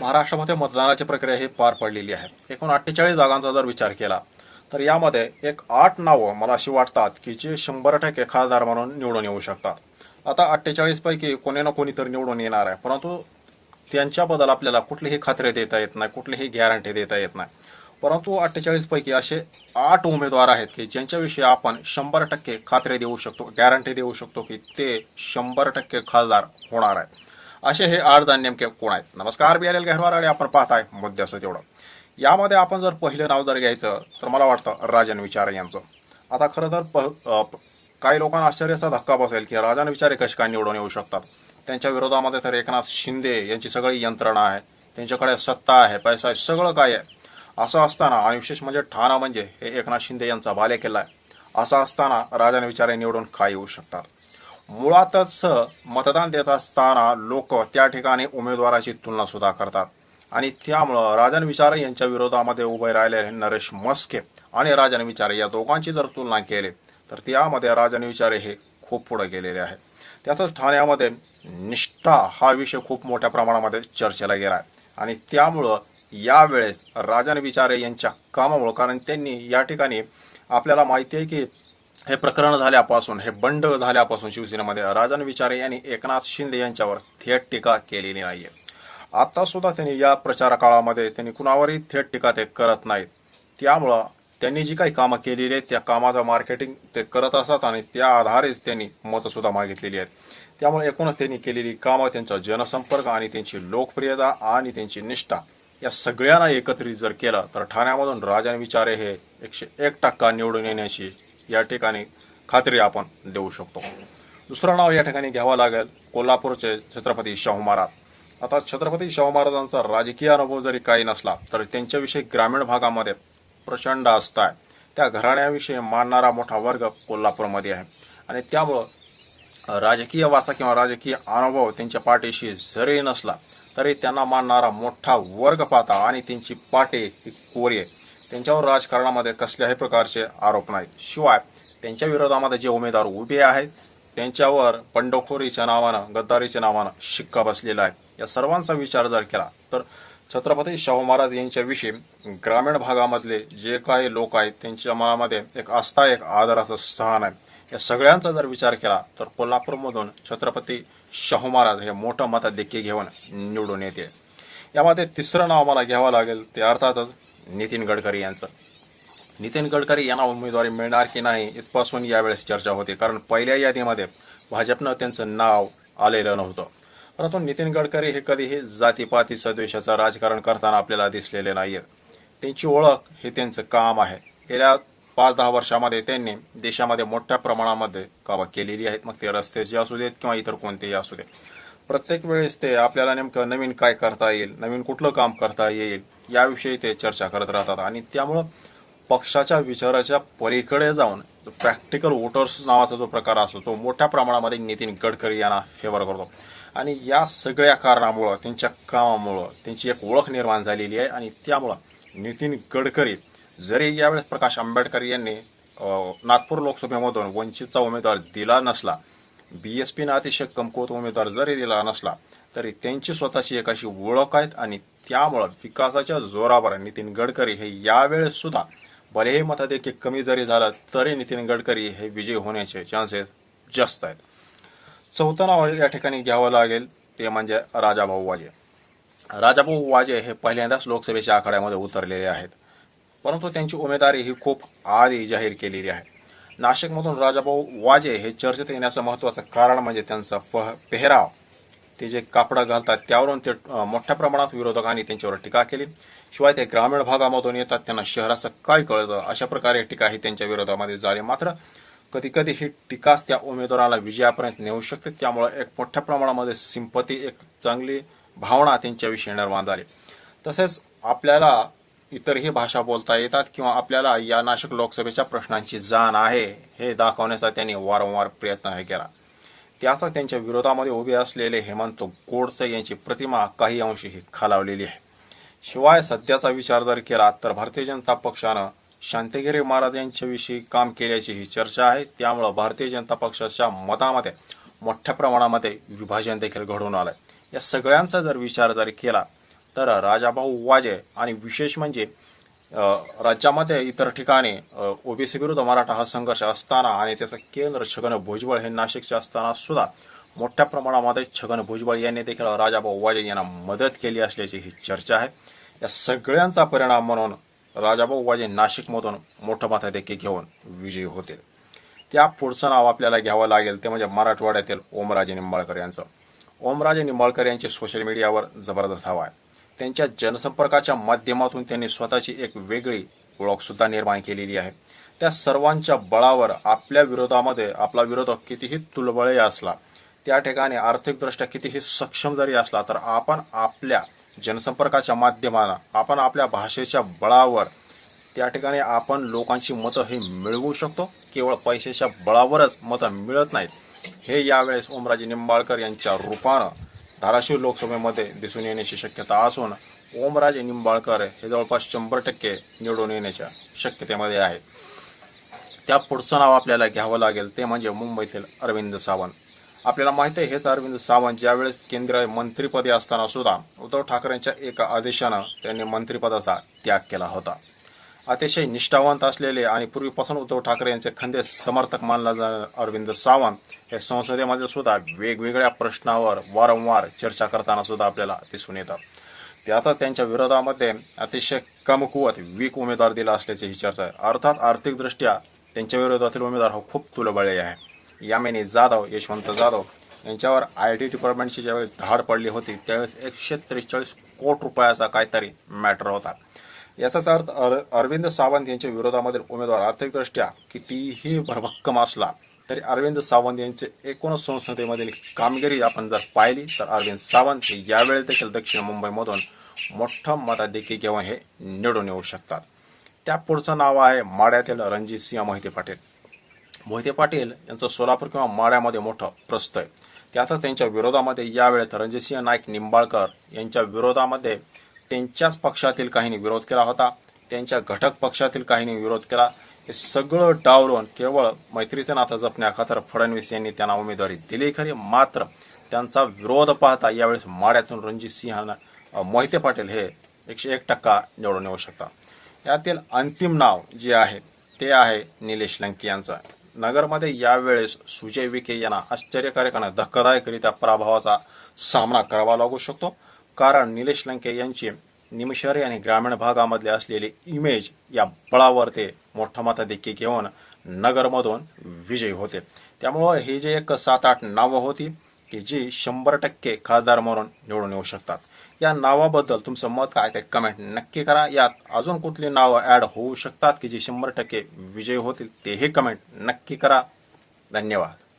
महाराष्ट्रामध्ये मतदानाची प्रक्रिया ही पार पडलेली आहे. एकूण अठ्ठेचाळीस जागांचा जर विचार केला तर यामध्ये एक आठ नावं मला अशी वाटतात की जे शंभर टक्के खासदार म्हणून निवडून येऊ शकतात. आता अठ्ठेचाळीसपैकी कोणी ना कोणी तर निवडून येणार आहे परंतु त्यांच्याबद्दल आपल्याला कुठलीही खात्री देता येत नाही कुठलीही गॅरंटी देता येत नाही. परंतु अठ्ठेचाळीसपैकी असे आठ उमेदवार आहेत की ज्यांच्याविषयी आपण शंभर टक्के खात्री देऊ शकतो गॅरंटी देऊ शकतो की ते शंभर टक्के खासदार होणार आहेत. असे हे आठ नेमके कोण आहेत? नमस्कार बी आर एल गहरवार आणि आपण पाहताय मुद्द्याचं तेवढं यामध्ये आपण जर पहिलं नाव जर घ्यायचं तर मला वाटतं राजन विचारे यांचं. आता खरं तर प प- काही लोकांना आश्चर्याचा धक्का बसेल की राजन विचारे कसे काय निवडून येऊ शकतात? त्यांच्या विरोधामध्ये तर एकनाथ शिंदे यांची सगळी यंत्रणा आहे. त्यांच्याकडे सत्ता आहे पैसा आहे सगळं काय आहे. असं असताना आणि विशेष म्हणजे ठाणा म्हणजे हे एकनाथ शिंदे यांचा बालेकिल्ला आहे. असं असताना राजन विचारे निवडून काय येऊ शकतात? मुळातच मतदान देत असताना लोक त्या ठिकाणी उमेदवाराची तुलना सुद्धा करतात. आणि त्यामुळं राजन विचारे यांच्या विरोधामध्ये उभे राहिलेले नरेश मस्के आणि राजन विचारे या दोघांची जर तुलना केली तर त्यामध्ये राजन विचारे हे खूप पुढे गेलेले आहेत. त्यातच ठाण्यामध्ये निष्ठा हा विषय खूप मोठ्या प्रमाणामध्ये चर्चेला गेला आहे. आणि त्यामुळं यावेळेस राजन विचारे यांच्या कामामुळं कारण त्यांनी या ठिकाणी आपल्याला माहिती आहे की हे प्रकरण झाल्यापासून हे बंड झाल्यापासून शिवसेनेमध्ये राजन विचारे यांनी एकनाथ शिंदे यांच्यावर थेट टीका केलेली नाहीये. आता सुद्धा त्यांनी या प्रचार काळामध्ये त्यांनी कुणावरही थेट टीका ते करत नाहीत. त्यामुळं त्यांनी जी काही कामं केलेली आहेत त्या कामाचं मार्केटिंग ते करत असतात आणि त्या आधारेच त्यांनी मतंसुद्धा मागितलेली आहेत. त्यामुळे एकूणच त्यांनी केलेली कामं त्यांचा जनसंपर्क आणि त्यांची लोकप्रियता आणि त्यांची निष्ठा या सगळ्यांना एकत्रित जर केलं तर ठाण्यामधून राजन विचारे हे एकशे एक टक्का निवडून येण्याची या ठिकाणी खात्री आपण देऊ शकतो. दुसरं नाव या ठिकाणी घ्यावं लागेल. कोल्हापूरचे छत्रपती शाहू महाराज. आता छत्रपती शाहू महाराजांचा राजकीय अनुभव जरी काही नसला तर त्यांच्याविषयी ग्रामीण भागामध्ये प्रचंड आस्था आहे. त्या घराण्याविषयी मानणारा मोठा वर्ग कोल्हापूरमध्ये आहे. आणि त्यामुळं राजकीय वारसा किंवा राजकीय अनुभव त्यांच्या पाठीशी जरी नसला तरी त्यांना मानणारा मोठा वर्ग पाहता आणि त्यांची पाटे ही कोरी आहे. त्यांच्यावर राजकारणामध्ये कसल्याही प्रकारचे आरोप नाहीत. शिवाय त्यांच्या विरोधामध्ये जे उमेदवार उभे आहेत त्यांच्यावर बंडखोरीच्या नावानं गद्दारीच्या नावानं शिक्का बसलेला आहे. या सर्वांचा विचार जर केला तर छत्रपती शाहू महाराज यांच्याविषयी ग्रामीण भागामधले जे काही लोक आहेत त्यांच्या मनामध्ये एक आस्था एक आदराचं स्थान आहे. या सगळ्यांचा जर विचार केला तर कोल्हापूरमधून छत्रपती शाहू महाराज हे मोठं मताधिक्य घेऊन निवडून येते यामध्ये तिसरं नाव मला घ्यावं लागेल ते अर्थातच नितीन गडकरी यांचं. नितीन गडकरी यांना उमेदवारी मिळणार की नाही इथपासून यावेळेस चर्चा होती. कारण पहिल्या यादीमध्ये भाजपनं त्यांचं नाव आलेलं नव्हतं. परंतु नितीन गडकरी हे कधीही जातीपाती सद्वेषाचं राजकारण करताना आपल्याला दिसलेले नाहीत त्यांची ओळख हे त्यांचं काम आहे. गेल्या पाच दहा वर्षामध्ये त्यांनी देशामध्ये मोठ्या प्रमाणामध्ये कामं केलेली आहेत. मग ते रस्त्याचे असू देत किंवा इतर कोणतेही असू देत. प्रत्येक वेळेस ते आपल्याला नेमकं नवीन काय करता येईल नवीन कुठलं काम करता येईल याविषयी ते चर्चा करत राहतात. आणि त्यामुळं पक्षाच्या विचाराच्या पलीकडे जाऊन प्रॅक्टिकल वोटर्स नावाचा जो प्रकार असतो तो मोठ्या प्रमाणामध्ये नितीन गडकरी यांना फेवर करतो. आणि या सगळ्या कारणामुळं त्यांच्या कामामुळं त्यांची एक ओळख निर्माण झालेली आहे. आणि त्यामुळं नितीन गडकरी जरी यावेळेस प्रकाश आंबेडकर यांनी नागपूर लोकसभेमधून वंचितचा उमेदवार दिला नसला बी एस पीनं अतिशय कमकुवत उमेदवार जरी दिला नसला तरी त्यांची स्वतःची एक अशी ओळख आहेत. आणि त्यामुळं विकासाच्या जोरावर नितीन गडकरी हे यावेळेस सुद्धा भलेही मताधिक्य कमी जरी झालं तरी नितीन गडकरी हे विजयी होण्याचे चान्सेस जास्त आहेत. चौथं नाव या ठिकाणी घ्यावं लागेल ते म्हणजे राजाभाऊ वाजे. राजाभाऊ वाजे हे पहिल्यांदाच लोकसभेच्या आखाड्यामध्ये उतरलेले आहेत. परंतु त्यांची उमेदवारी ही खूप आधी जाहीर केलेली आहे. नाशिकमधून राजाभाऊ वाजे हे चर्चेत येण्याचं महत्त्वाचं कारण म्हणजे त्यांचा फह पेहराव. ते जे कापडं घालतात त्यावरून ते मोठ्या प्रमाणात विरोधकांनी त्यांच्यावर टीका केली. शिवाय ते ग्रामीण भागामधून येतात त्यांना शहराचं काय कळतं? अशा प्रकारे टीका ही त्यांच्या विरोधामध्ये झाली. मात्र कधी कधी ही टीकाच त्या उमेदवाराला विजयापर्यंत नेऊ शकते. त्यामुळे एक मोठ्या प्रमाणामध्ये सिंपती एक चांगली भावना त्यांच्याविषयी निर्माण झाली. तसेच आपल्याला इतरही भाषा बोलता येतात किंवा आपल्याला या नाशिक लोकसभेच्या प्रश्नांची जाण आहे हे दाखवण्याचा त्यांनी वारंवार प्रयत्न हे केला. त्याचा त्यांच्या विरोधामध्ये उभे असलेले हेमंत गोडसे यांची प्रतिमा काही अंशी ही खालावलेली आहे. शिवाय सध्याचा विचार जर केला तर भारतीय जनता पक्षानं शांतगिरी महाराज यांच्याविषयी काम केल्याची ही चर्चा आहे. त्यामुळं भारतीय जनता पक्षाच्या मतामध्ये मोठ्या प्रमाणामध्ये विभाजन देखील घडून आलं या सगळ्यांचा जर विचार जर केला तर राजाभाऊ वाजे आणि विशेष म्हणजे राज्यामध्ये इतर ठिकाणी ओबीसी विरुद्ध मराठा हा संघर्ष असताना आणि त्याचं केंद्र छगन भुजबळ हे नाशिकचे असताना सुद्धा मोठ्या प्रमाणामध्ये छगन भुजबळ यांनी देखील राजाभाऊ वाजे यांना मदत केली असल्याची ही चर्चा आहे. या सगळ्यांचा परिणाम म्हणून राजाभाऊ वाजे नाशिकमधून मोठं माथा देखील घेऊन विजयी होतील. त्या पुढचं नाव आपल्याला घ्यावं लागेल ते म्हणजे मराठवाड्यातील ओमराजे निंबाळकर यांचं. ओमराजे निंबाळकर यांची सोशल मीडियावर जबरदस्त हवा आहे. त्यांच्या जनसंपर्काच्या माध्यमातून त्यांनी स्वतःची एक वेगळी ओळखसुद्धा निर्माण केलेली आहे. त्या सर्वांच्या बळावर आपल्या विरोधामध्ये आपला विरोधक कितीही तुलबळे असला त्या ठिकाणी आर्थिकदृष्ट्या कितीही सक्षम जरी असला तर आपण आपल्या जनसंपर्काच्या माध्यमानं आपण आपल्या भाषेच्या बळावर त्या ठिकाणी आपण लोकांची मतं हे मिळवू शकतो. केवळ पैशाच्या बळावरच मतं मिळत नाहीत. हे यावेळेस ओमराजे निंबाळकर यांच्या रूपानं धाराशिव लोकसभेमध्ये दिसून येण्याची शक्यता असून ओमराजे निंबाळकर हे जवळपास शंभर टक्के निवडून येण्याच्या शक्यतेमध्ये आहे. त्या पुढचं नाव आपल्याला घ्यावं लागेल ते म्हणजे मुंबईतील अरविंद सावंत. आपल्याला माहिती आहे हेच अरविंद सावंत ज्यावेळेस केंद्रीय मंत्रिपदी असताना सुद्धा उद्धव ठाकरेंच्या एका आदेशानं त्यांनी मंत्रिपदाचा त्याग केला होता. अतिशय निष्ठावंत असलेले आणि पूर्वीपासून उद्धव ठाकरे यांचे खंदे समर्थक मानला जा अरविंद सावंत हे संसदेमध्ये सुद्धा वेगवेगळ्या प्रश्नावर वारंवार चर्चा करताना सुद्धा आपल्याला दिसून येतात. त्यातच त्यांच्या विरोधामध्ये अतिशय कमकुवत वीक उमेदवार दिला असल्याची ही चर्चा आहे. अर्थात आर्थिकदृष्ट्या त्यांच्या विरोधातील उमेदवार हा खूप तुलबळे आहे. यामिनी जाधव यशवंत जाधव यांच्यावर आय टी डिपार्टमेंटची ज्यावेळी धाड पडली होती त्यावेळेस एकशे त्रेचाळीस कोटी रुपयाचा काहीतरी मॅटर होता. याचाच अर्थ अर अरविंद सावंत यांच्या विरोधामधील उमेदवार आर्थिकदृष्ट्या कितीही भरभक्कम असला तरी अरविंद सावंत यांचे एकूणच संसदेमधील कामगिरी आपण जर पाहिली तर अरविंद सावंत हे यावेळी देखील दक्षिण मुंबईमधून मोठं मताधिक्य घेऊन हे निवडून येऊ शकतात. त्या पुढचं नाव आहे माड्यातील रणजित सिंह मोहिते पाटील. मोहिते पाटील यांचं सोलापूर किंवा माड्यामध्ये मोठं प्रस्त आहे. त्यातच त्यांच्या विरोधामध्ये यावेळेत रणजितसिंह नाईक निंबाळकर यांच्या विरोधामध्ये त्यांच्याच पक्षातील काहींनी विरोध केला होता त्यांच्या घटक पक्षातील काहींनी विरोध केला. हे सगळं डावलून केवळ मैत्रीचं नातं जपण्याखातर फडणवीस यांनी त्यांना उमेदवारी दिली खरी. मात्र त्यांचा विरोध पाहता यावेळेस माड्यातून रणजित सिंह मोहिते पाटील हे एकशे एक टक्का निवडून येऊ शकतात. यातील अंतिम नाव जे आहे ते आहे निलेश लंके यांचं. नगरमध्ये यावेळेस सुजय विखे यांना आश्चर्यकारक आणि धक्कादायकरित्या पराभवाचा सामना करावा लागू शकतो. कारण निलेश लंके यांची निमशहरी आणि ग्रामीण भागामधले असलेली इमेज या बळावर ते मोठा मताधिक्य घेऊन नगरमधून विजयी होते. त्यामुळं ही जे एक सात आठ नावं होती की जी शंभर टक्के खासदार म्हणून निवडून येऊ शकतात. या नावाबद्दल तुमचं मत काय ते कमेंट नक्की करा. यात अजून कुठली नावं ॲड होऊ शकतात की जी शंभर टक्के विजयी होतील तेही कमेंट नक्की करा. धन्यवाद.